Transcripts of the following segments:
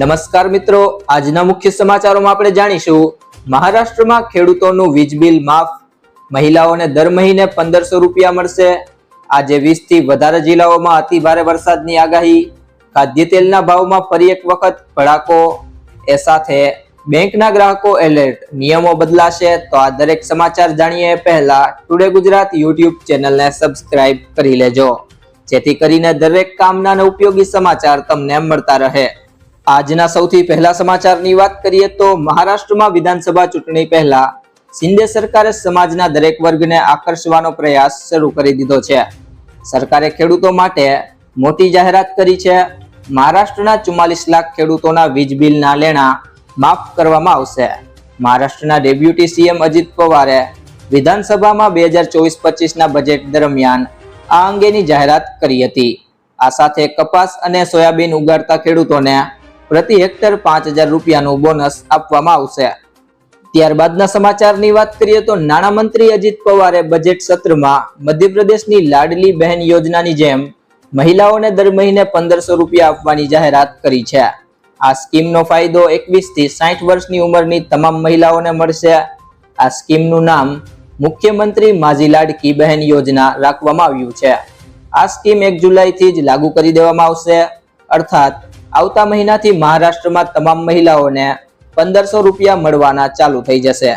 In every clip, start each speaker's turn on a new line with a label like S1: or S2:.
S1: નમસ્કાર મિત્રો. આજના મુખ્ય સમાચારોમાં આપણે જાણીશું, મહારાષ્ટ્રમાં ખેડૂતોનું વીજ બિલ માફ, મહિલાઓને દર મહિને પંદરસો રૂપિયા મળશે. આજે વીસથી વધારે જિલ્લાઓમાં અતિ ભારે વરસાદની આગાહી. ખાદ્ય તેલના ભાવમાં ફરી એક વખત ભડાકો એ સાથે બેંકના ગ્રાહકો એલર્ટ, નિયમો બદલાશે. તો આ દરેક સમાચાર જાણીએ પહેલા ટુડે ગુજરાત યુટ્યુબ ચેનલને સબસ્ક્રાઇબ કરી લેજો. જેથી કરીને દરેક કામના ઉપયોગી સમાચાર તમને મળતા રહે. આજના સૌથી પહેલા સમાચારની વાત કરીએ તો મહારાષ્ટ્રમાં વિધાનસભા ચૂંટણી પહેલા શિંદે સરકારે સમાજના દરેક વર્ગને આકર્ષવાનો પ્રયાસ શરૂ કરી દીધો છે. સરકારે ખેડૂતો માટે મોટી જાહેરાત કરી છે. મહારાષ્ટ્રના ચુમ્માલીસ લાખ ખેડૂતોના વીજ બિલના લેણા માફ કરવામાં આવશે. મહારાષ્ટ્રના ડેપ્યુટી સીએમ અજીત પવારે વિધાનસભામાં બે હજાર ચોવીસ પચીસના બજેટ દરમિયાન આ અંગેની જાહેરાત કરી હતી. આ સાથે કપાસ અને સોયાબીન ઉગાડતા ખેડૂતોને પ્રતિ હેક્ટર પાંચ હજાર રૂપિયાનું બોનસ આપવામાં આવશે. ત્યારબાદના સમાચારની વાત કરીએ તો નાણામંત્રી અજીત પવારે બજેટ સત્રમાં મધ્યપ્રદેશની લાડલી બહેન યોજનાની જેમ મહિલાઓને દર મહિને પંદરસો રૂપિયા આપવાની જાહેરાત કરી છે. આ સ્કીમનો ફાયદો એકવીસથી સાઠ વર્ષની ઉંમરની તમામ મહિલાઓને મળશે. આ સ્કીમનું નામ મુખ્યમંત્રી માજી લાડકી બહેન યોજના રાખવામાં આવ્યું છે. આ સ્કીમ એક જુલાઈથી જ લાગુ કરી દેવામાં આવશે. અર્થાત આવતા મહિનાથી મહારાષ્ટ્રમાં તમામ મહિલાઓને પંદરસો રૂપિયા મળવાના ચાલુ થઈ જશે.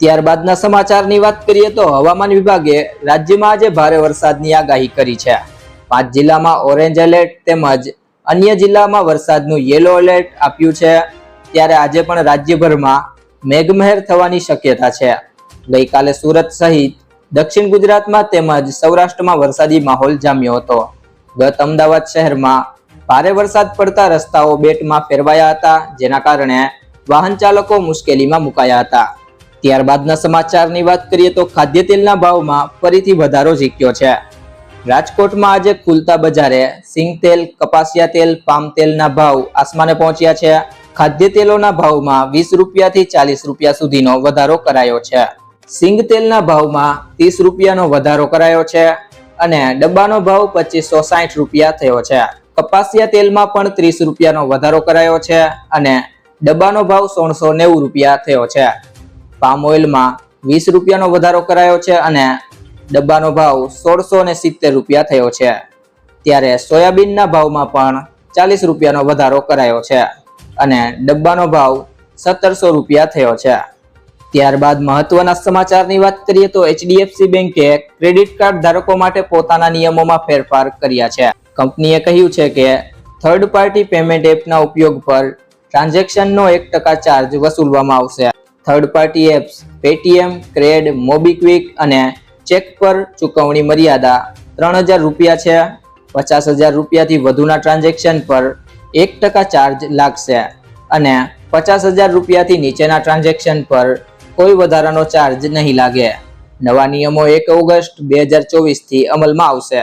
S1: ત્યારબાદના સમાચારની વાત કરીએ તો હવામાન વિભાગે રાજ્યમાં આજે ભારે વરસાદની આગાહી કરી છે. પાંચ જિલ્લામાં ઓરેન્જ એલર્ટ તેમજ અન્ય જિલ્લામાં વરસાદનું યેલો એલર્ટ આપ્યું છે. ત્યારે આજે પણ રાજ્યભરમાં મેઘમહેર થવાની શક્યતા છે. ગઈકાલે સુરત સહિત દક્ષિણ ગુજરાતમાં તેમજ સૌરાષ્ટ્રમાં વરસાદી માહોલ જામ્યો હતો. ગત અમદાવાદ શહેરમાં ભારે વરસાદ પડતા રસ્તાઓ બેટમાં ફેરવાયા હતા, જેના કારણે વાહન ચાલકો મુશ્કેલીમાં મુકાયા હતા. ત્યારબાદના સમાચારની વાત કરીએ તો ખાદ્ય તેલના ભાવમાં ફરીથી વધારો ઝીક્યો છે. રાજકોટમાં આજે ખુલતા બજારે સિંગ તેલ, કપાસિયા તેલ, પામ તેલના ભાવ આસમાને પહોંચ્યા છે. ખાદ્ય તેલોના ભાવમાં વીસ રૂપિયાથી ચાલીસ રૂપિયા સુધીનો વધારો કરાયો છે. સિંગ તેલના ભાવમાં ત્રીસ રૂપિયાનો વધારો કરાયો છે અને ડબ્બાનો ભાવ પચીસો સાઠ રૂપિયા થયો છે. કપાસિયા તેલમાં પણ ત્રીસ રૂપિયાનો વધારો કરાયો છે અને ડબ્બાનો ભાવ સોળસો નેવું રૂપિયા થયો છે. પામ ઓઇલમાં વીસ રૂપિયાનો વધારો કરાયો છે અને ડબ્બાનો ભાવ સોળસો ને સિત્તેર રૂપિયા થયો છે. ત્યારે સોયાબીનના ભાવમાં પણ ચાલીસ રૂપિયાનો વધારો કરાયો છે અને ડબ્બાનો ભાવ સત્તરસો રૂપિયા થયો છે. ત્યારબાદ મહત્વના સમાચારની વાત કરીએ તો એચડીએફસી બેંકે ક્રેડિટ કાર્ડ ધારકો માટે પોતાના નિયમોમાં ફેરફાર કર્યા છે. કંપનીએ કહ્યું છે કે થર્ડ પાર્ટી પેમેન્ટ એપના ઉપયોગ પર ટ્રાન્ઝેક્શનનો એક ટકા ચાર્જ વસૂલવામાં આવશે. Third party apps Paytm CRED MobiKwik અને ચેક પર ચૂકવણી મર્યાદા ત્રણ હજાર રૂપિયા છે. પચાસ હજાર રૂપિયાથી વધુના ટ્રાન્ઝેક્શન પર એક ટકા ચાર્જ લાગશે અને પચાસ હજાર રૂપિયાથી નીચેના ટ્રાન્ઝેક્શન પર કોઈ વધારાનો ચાર્જ નહીં લાગે. નવા નિયમો એક ઓગસ્ટ બે હજાર ચોવીસથી અમલમાં આવશે.